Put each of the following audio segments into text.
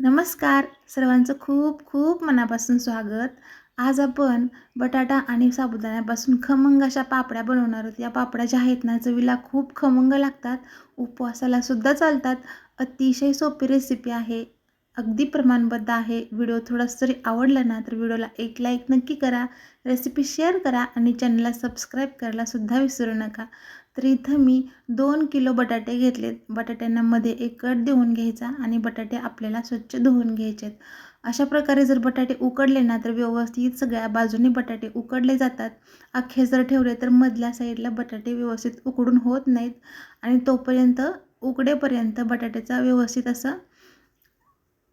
नमस्कार. सर्वांचं खूप खूप मनापासून स्वागत. आज आपण बटाटा आणि साबुदाण्यापासून खमंग अशा पापड्या बनवणार आहोत. या पापड्या ज्या आहेत ना चवीला खूप खमंग लागतात. उपवासाला सुद्धा चालतात. अतिशय सोपी रेसिपी आहे. अगदी प्रमाणबद्ध आहे. व्हिडिओ थोडासा जरी आवडला ना तर व्हिडिओला एक लाईक नक्की करा. रेसिपी शेअर करा आणि चॅनलला सबस्क्राईब करायला सुद्धा विसरू नका. तर इथं मी दोन किलो बटाटे घेतलेत. बटाट्यांना मध्ये एक कट देऊन घ्यायचा आणि बटाटे आपल्याला स्वच्छ धुवून घ्यायचे आहेत अशा प्रकारे जर बटाटे उकडले ना तर व्यवस्थित सगळ्या बाजूने बटाटे उकडले जातात. अख्खे जर ठेवले तर मधल्या साईडला बटाटे व्यवस्थित उकडून होत नाहीत. आणि तोपर्यंत उकडेपर्यंत बटाट्याचा व्यवस्थित असा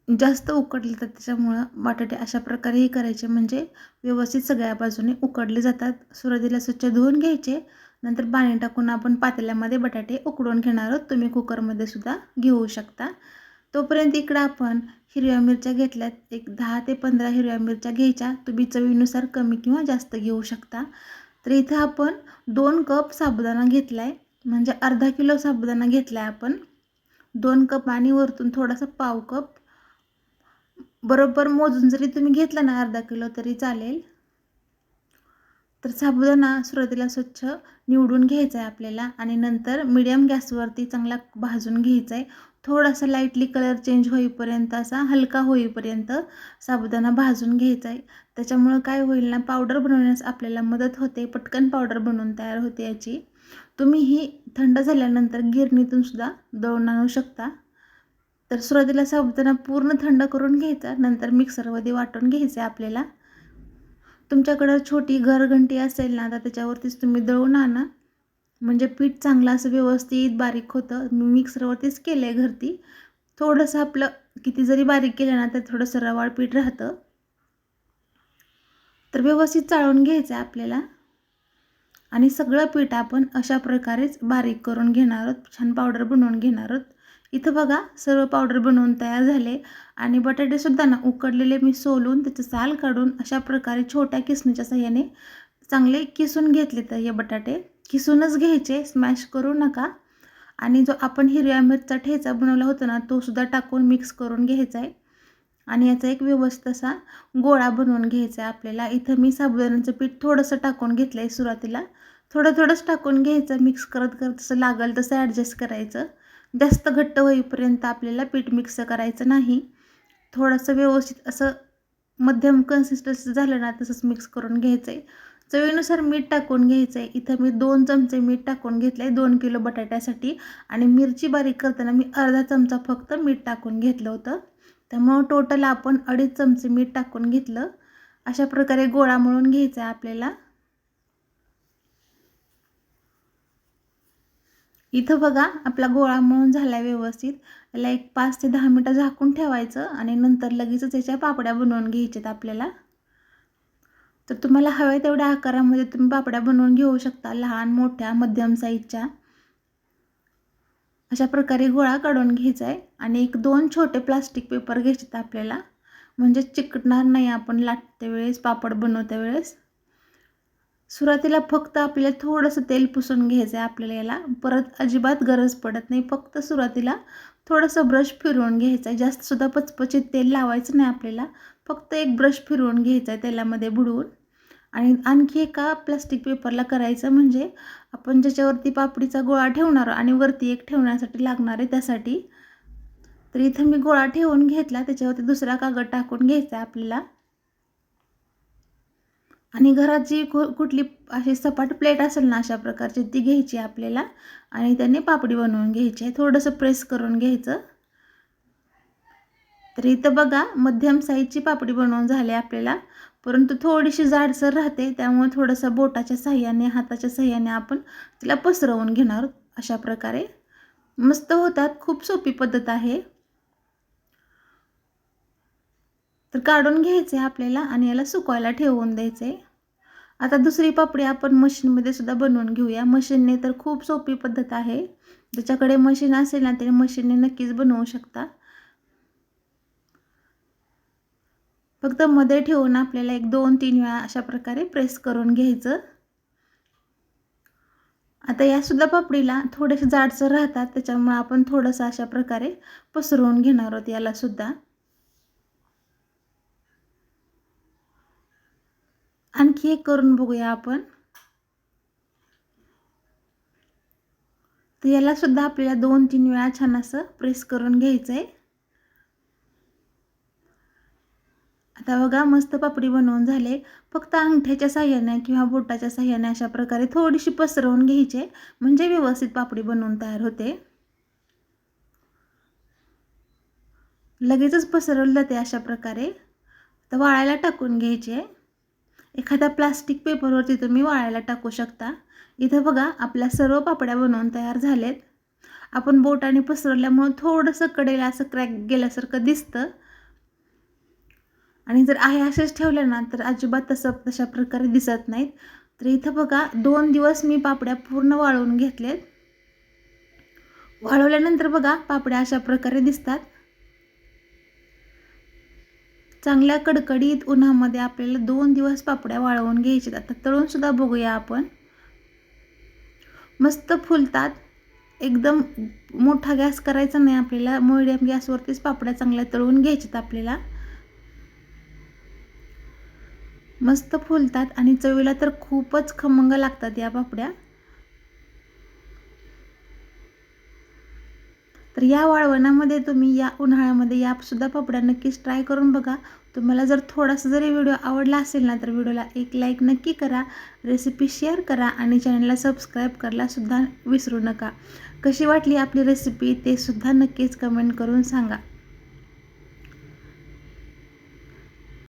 जास्त उकडले तर त्याच्यामुळं बटाटे अशा प्रकारेही करायचे. म्हणजे व्यवस्थित सगळ्या बाजूने उकडले जातात. सुरुवातीला स्वच्छ धुवून घ्यायचे. नंतर पाणी टाकून आपण पातेल्यामध्ये बटाटे उकडून घेणार आहोत. तुम्ही कुकरमध्ये सुद्धा घेऊ शकता. तोपर्यंत इकडं आपण हिरव्या मिरच्या घेतल्यात. एक दहा ते पंधरा हिरव्या मिरच्या घ्यायच्या. तुम्ही चवीनुसार कमी किंवा जास्त घेऊ शकता. तर इथं आपण दोन कप साबुदाणा घेतला आहे म्हणजे अर्धा किलो साबुदाणा घेतला आहे आपण. दोन कप आणि वरतून थोडासा पाव कप. बरोबर मोजून जरी तुम्ही घेतला ना अर्धा किलो तरी चालेल. तर साबुदाणा सुरुवातीला स्वच्छ निवडून घ्यायचा आहे आपल्याला आणि नंतर मिडियम गॅसवरती चांगला भाजून घ्यायचा आहे थोडासा लाईटली कलर चेंज होईपर्यंत असा हलका होईपर्यंत साबुदाणा भाजून घ्यायचा आहे त्याच्यामुळं काय होईल ना पावडर बनवण्यास आपल्याला मदत होते पटकन पावडर बनवून तयार होते याची. तुम्ही ही थंड झाल्यानंतर गिरणीतून सुद्धा दळून आणू शकता. तर सुरुवातीला साबुदाणा पूर्ण थंड करून घ्यायचा नंतर मिक्सरमध्ये वाटून घ्यायचं आहे आपल्याला. तुमच्याकडं छोटी घरघंटी असेल ना तर त्याच्यावरतीच तुम्ही दळून आणा म्हणजे पीठ चांगलं असं व्यवस्थित बारीक होतं. मी मिक्सरवरतीच केलं आहे घरती. थोडंसं आपलं किती जरी बारीक केलं ना तर थोडंसं रवाळ पीठ राहतं. तर व्यवस्थित चाळून घ्यायचं आहे आपल्याला. आणि सगळं पीठ आपण अशा प्रकारेच बारीक करून घेणार आहोत. छान पावडर बनवून घेणार आहोत. इथं बघा सर्व पावडर बनवून तयार झाले. आणि बटाटेसुद्धा ना उकडलेले मी सोलून त्याचं साल काढून अशा प्रकारे छोट्या किसणीच्या साह्याने चांगले किसून घेतले तर हे बटाटे. किसूनच घ्यायचे स्मॅश करू नका. आणि जो आपण हिरव्या मिरचा ठेचा बनवला होता ना तो सुद्धा टाकून मिक्स करून घ्यायचा आहे. आणि याचा एक व्यवस्थित असा गोळा बनवून घ्यायचा आहे आपल्याला. इथं मी साबुदाण्याचं पीठ थोडंसं टाकून घेतलं आहे सुरुवातीला. थोडं थोडंच टाकून घ्यायचं मिक्स करत करत तसं लागेल तसं ॲडजस्ट करायचं. जास्त घट्ट होईपर्यंत आपल्याला पीठ मिक्स करायचं नाही. थोडंसं व्यवस्थित असं मध्यम कन्सिस्टन्सी झालं ना तसंच मिक्स करून घ्यायचं आहे चवीनुसार मीठ टाकून घ्यायचं आहे इथं मी दोन चमचे मीठ टाकून घेतलं आहे दोन किलो बटाट्यासाठी. आणि मिरची बारीक करताना मी अर्धा चमचा फक्त मीठ टाकून घेतलं होतं. त्यामुळं टोटल आपण अडीच चमचे मीठ टाकून घेतलं. अशा प्रकारे गोळा मळून घ्यायचा आहे आपल्याला. इथं बघा आपला गोळा मळून झाला आहे व्यवस्थित. त्याला एक पाच ते दहा मिनटं झाकून ठेवायचं आणि नंतर लगेचच याच्या पापड्या बनवून घ्यायच्यात आपल्याला. तर तुम्हाला हव्या तेवढ्या आकारामध्ये तुम्ही पापड्या बनवून घेऊ शकता लहान मोठ्या मध्यम साईजच्या अशा प्रकारे गोळा काढून घ्यायचा आहे आणि एक दोन छोटे प्लास्टिक पेपर घ्यायचे आपल्याला. म्हणजे चिकटणार नाही आपण लाटते वेळेस पापड बनवत्या वेळेस. सुरुवातीला फक्त आपल्याला थोडंसं तेल पुसून घ्यायचं आहे आपल्याला याला. परत अजिबात गरज पडत नाही. फक्त सुरुवातीला थोडंसं ब्रश फिरवून घ्यायचं आहे जास्तसुद्धा पचपचित तेल लावायचं नाही आपल्याला. फक्त एक ब्रश फिरवून घ्यायचा आहे तेलामध्ये बुडवून. आणि आणखी एका प्लास्टिक पेपरला करायचं म्हणजे आपण ज्याच्यावरती पापडीचा गोळा ठेवणार आणि वरती एक ठेवण्यासाठी लागणार आहे त्यासाठी. तर इथं मी गोळा ठेवून घेतला. त्याच्यावरती दुसरा कागद टाकून घ्यायचा आहे आपल्याला. आणि घरात जी कुठली अशी सपाट प्लेट असेल ना अशा प्रकारची ती घ्यायची आपल्याला. आणि त्याने पापडी बनवून घ्यायची आहे. थोडंसं प्रेस करून घ्यायचं. तर इथं बघा मध्यम साईजची पापडी बनवून झाली आपल्याला. परंतु थोडीशी जाडसर राहते. त्यामुळे थोडंसं बोटाच्या साह्याने हाताच्या साह्याने आपण तिला पसरवून घेणार अशा प्रकारे. मस्त होतात. खूप सोपी पद्धत आहे. तर काढून घ्यायचे आपल्याला आणि याला सुकवायला ठेवून द्यायचे. आता दुसरी पापडी आपण मशीनमध्ये सुद्धा बनवून घेऊया. मशीनने तर खूप सोपी पद्धत आहे. ज्याच्याकडे मशीन असेल ना त्याने मशीनने नक्कीच बनवू शकता. फक्त मध्ये ठेवून आपल्याला एक दोन तीन वेळा अशा प्रकारे प्रेस करून घ्यायचं. आता यासुद्धा पापडीला थोडेसे जाडसर राहतात त्याच्यामुळे आपण थोडंसं अशा प्रकारे पसरवून घेणार आहोत यालासुद्धा आणखी एक करून बघूया आपण. तर याला सुद्धा आपल्याला दोन तीन वेळा छान असं प्रेस करून घ्यायचं आहे आता बघा मस्त पापडी बनवून झाले. फक्त अंगठ्याच्या साह्याने किंवा बोटाच्या साह्याने अशा प्रकारे थोडीशी पसरवून घ्यायचे. म्हणजे व्यवस्थित पापडी बनवून तयार होते. लगेचच पसरवलं जाते अशा प्रकारे. तर वाळायला टाकून घ्यायचे. एखाद्या प्लास्टिक पेपरवरती तुम्ही वाळायला टाकू शकता. इथं बघा आपल्या सर्व पापड्या बनवून तयार झालेत. आपण बोटाने पसरवल्यामुळं थोडंसं कडेला असं क्रॅक गेल्यासारखं दिसतं. आणि जर आहे असेच ठेवल्या ना तर अजिबात तसं तशा प्रकारे दिसत नाहीत. तर इथं बघा दोन दिवस मी पापड्या पूर्ण वाळवून घेतलेत. वाळवल्यानंतर बघा पापड्या अशा प्रकारे दिसतात. चांगल्या कडकडीत उन्हामध्ये आपल्याला दोन दिवस पापड्या वाळवून घ्यायचे आता तळूनसुद्धा बघूया आपण. मस्त फुलतात. एकदम मोठा गॅस करायचा नाही आपल्याला. मिडियम गॅसवरतीच पापड्या चांगल्या तळून घ्यायच्यात आपल्याला. मस्त फुलतात आणि चवीला तर खूपच खमंग लागतात या पापड्या. तर या वाळवणामध्ये तुम्ही या उन्हाळ्यामध्ये यासुद्धा पापड्या नक्कीच ट्राय करून बघा. तुम्हाला जर थोडासा जरी व्हिडिओ आवडला असेल ना तर व्हिडिओला एक लाईक नक्की करा. रेसिपी शेअर करा आणि चॅनलला सबस्क्राईब करायलासुद्धा विसरू नका. कशी वाटली आपली रेसिपी ते सुद्धा नक्कीच कमेंट करून सांगा.